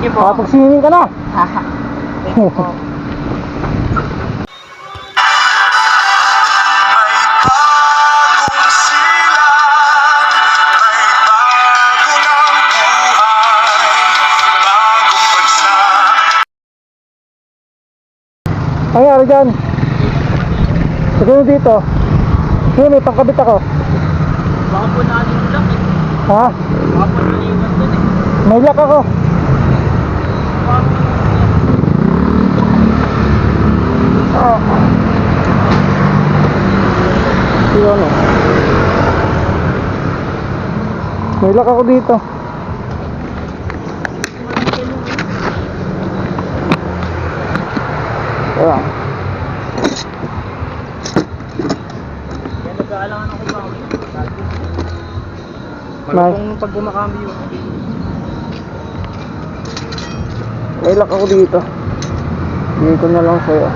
Thank you po. Kapag-swimming ka na. Thank you po. Nangyari dyan? Sige mo dito. Sige, may pangkabit ako. Baka po nakalim lang eh. Ha? Baka po naliwan dun eh. May lock ako. Baka po Ah. Yun oh. Lock ako dito. Ayan. Kaya nag-aalangan ako ba? Malapong pag gumakambyo. May lock ako dito. Bigay ko na lang sa'yo.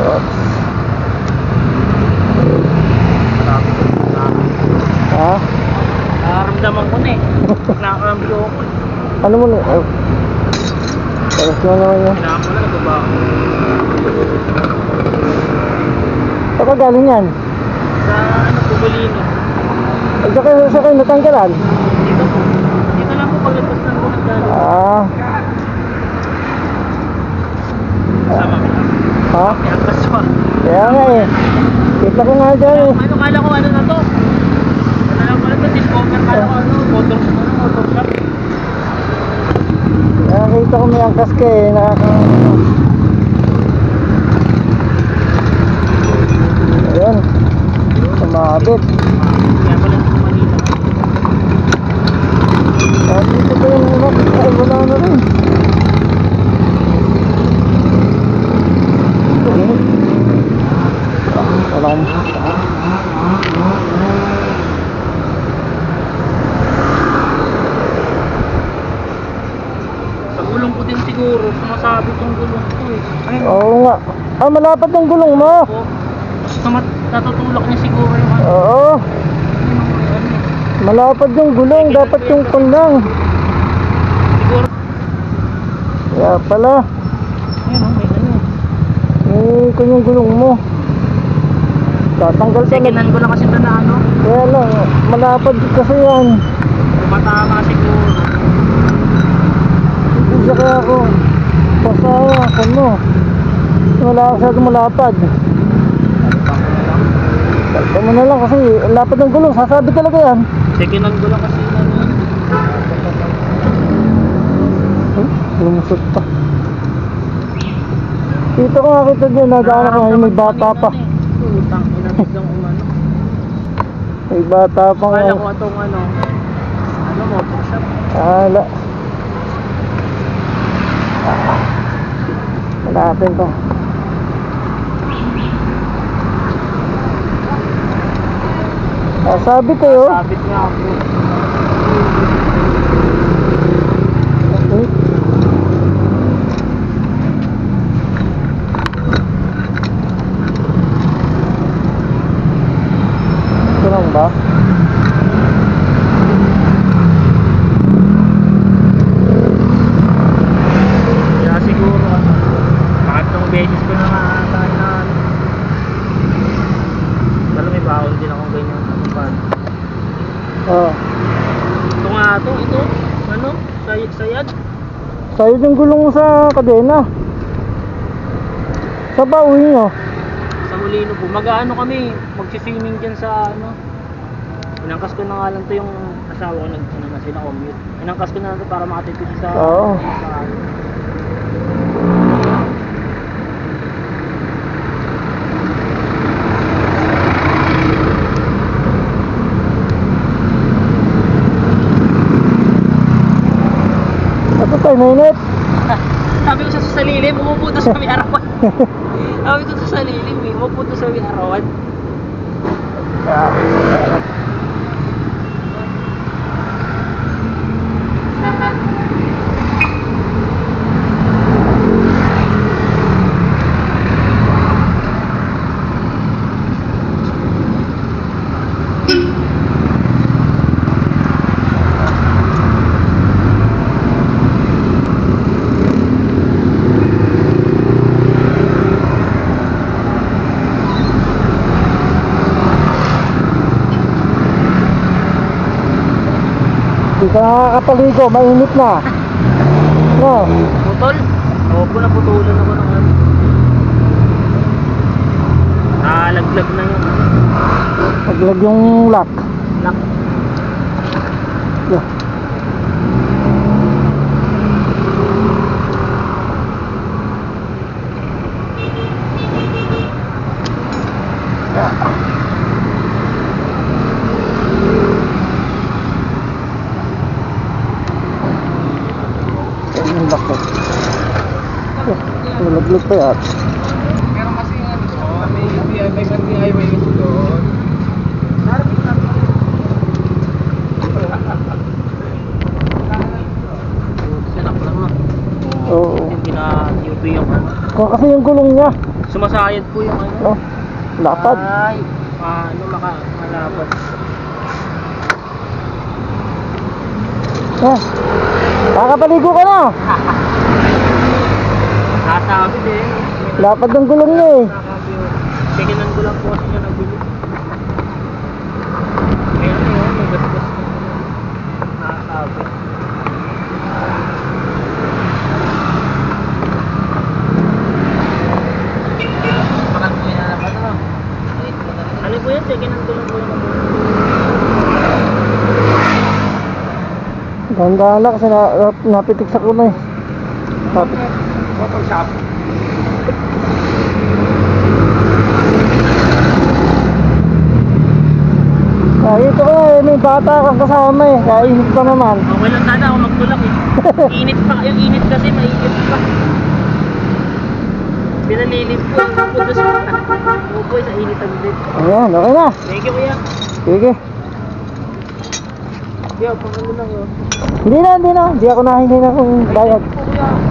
Ayan. Marami ko. Marami. Ha? Nararamdaman ko na eh. Nakakambyo ako. eh. Ano mo na? Oh. Taras na naman yan. Kailangan ko na nagaba ako. Saan ka galing yan? Sa ano, Pumulino. Ay, sa kayo, sa kayo natanggalan? Dito po. Dito lang po paglabas ng dalo. Ah. Sama ko lang. Ha? Kaya tas pa. Kaya nga eh. Kita ko nga dyan eh. Ano kala ko ano na to? Ano lang pala to? Discover kala ko ano? Motor ano? Motor shop. Nakakita ko may angkas ka eh. Nakaka... Ayan. Sumabit. Kaya pala dito Manila. Ah, dito pa yung lock. Ay, wala na rin. Wala akong... Sa gulong ko din Sumasabit yung gulong ko eh. Ayun. Oo nga. Ah, malapad yung gulong mo. po. Natutulak niya siguro yung ano. Oo. Ayun, ano eh. Malapad yung gulong. Dapat yung kun lang. Siguro. Kaya pala. Ayun oh, may ano eh. Kun yung gulong mo. Tatanggal ka na. Siginan ko lang kasi ito na ano. Kaya lang, malapad kasi yan. Tumatama siguro. Hindi siya kaya ako. Pasaya, kan mo. Wala ka masyado malapad. Talpa mo na lang kasi ang lapad ng gulong. Sasabi talaga yan. Siginan ko lang kasi ano eh. Ay, lumusot pa. Dito ko nakita dyan, nadaan ako ngayon, may bata pa. Utang, umano. May bata pa Akala ko ngayon. itong ano, ano motor shop. Ala. Ah. Hanapin to. Ah, sabi ko yun. Sabit nga ako. Eh, Ito lang ba? Kaya siguro ano, pangatlong beses ko na nga ata na ano. Alam may baon din akong ganyan ano pa. Oo. Ito nga to, ito. Ano? Say sayad. Sa'yo yung gulong mo sa kadena. Sa bauhin nyo. Sa Molino po. Mag-ano kami, magsiswimming dyan sa ano. Inangkas ko na nga lang to yung asawa ko nag ano na sila commute. Inangkas ko na lang to para makatipid sa Oo. sa mainit. Sabi ko sa salilim, umupo sa may harapan. Sabi ko sa salilim, umupo sa may harapan. Ka nakakapaligo, mainit na. No, Putol? Opo, naputulan ako ng ano. Nalaglag na yung paglag yung lock. lock. Yeah. Yan yung lock ko. Oh, Nalaglag pa yan. Meron kasi ano doon, may DIY, may DIY kasi doon. Oo. Yung pina-UV yung ano. Kasi yung gulong niya. Sumasayad po yung ano. No? Lapad. Ay, ah, ano maka, malapad. Ah. Kakapaligo ka na. Nasabi din. Lapad ng gulong niya eh. Siginan ko lang po kasi niya nabili. Kaya ano yun, may gasgas na. Yan naman ano? Po yan? Ko lang po yung Dahan-dahan lang kasi na, na- napitik sa kulay. Napit. Photoshop. Ah, ito ko eh, may bata kang kasama eh. Kainit pa naman. Okay lang sana ako magtulak eh. init pa, yung init kasi mainit pa. Pinalilim po yung pupunta sa Upo sa init ang din. Ayan, okay na. Thank you kuya. Sige. Yo, pang ano lang yun. Hindi na, hindi na. Hindi ako nahingi na kung bayad.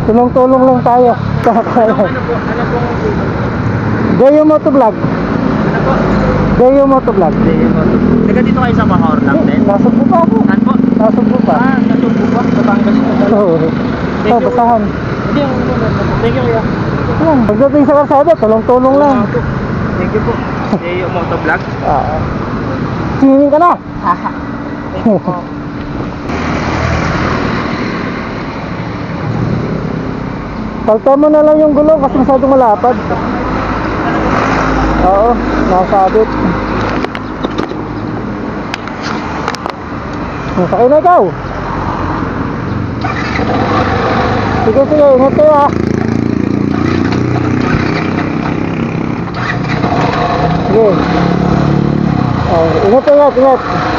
Tulong-tulong lang tayo. ano, ano ano po upo? Deyo Motovlog. Ano po? Deyo Motovlog. Taga dito kayo sa Bahor lang din? Nasugbo pa ako. Saan po? Nasugbo pa. Ah, nasubo pa. Batangas po. Oo. Ito, basahan. Hindi, yung ano, Thank you kuya. Yan, pagdating sa kalsada, tulong-tulong lang. Oo. Thank you po. Yung motovlog. Ah. Swimming ka na. Thank Salta mo na lang yung gulong kasi masyadong malapad. Oo, nakasabit. Sakay na ikaw. Sige, sige, ingat kayo ah. Sige. Oh, ingat, ingat, ingat.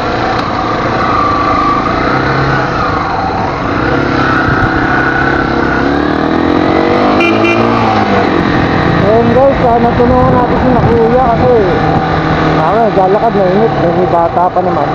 Ah, natulungan natin si Nakuya kasi ah, lalakad na init, may bata pa naman.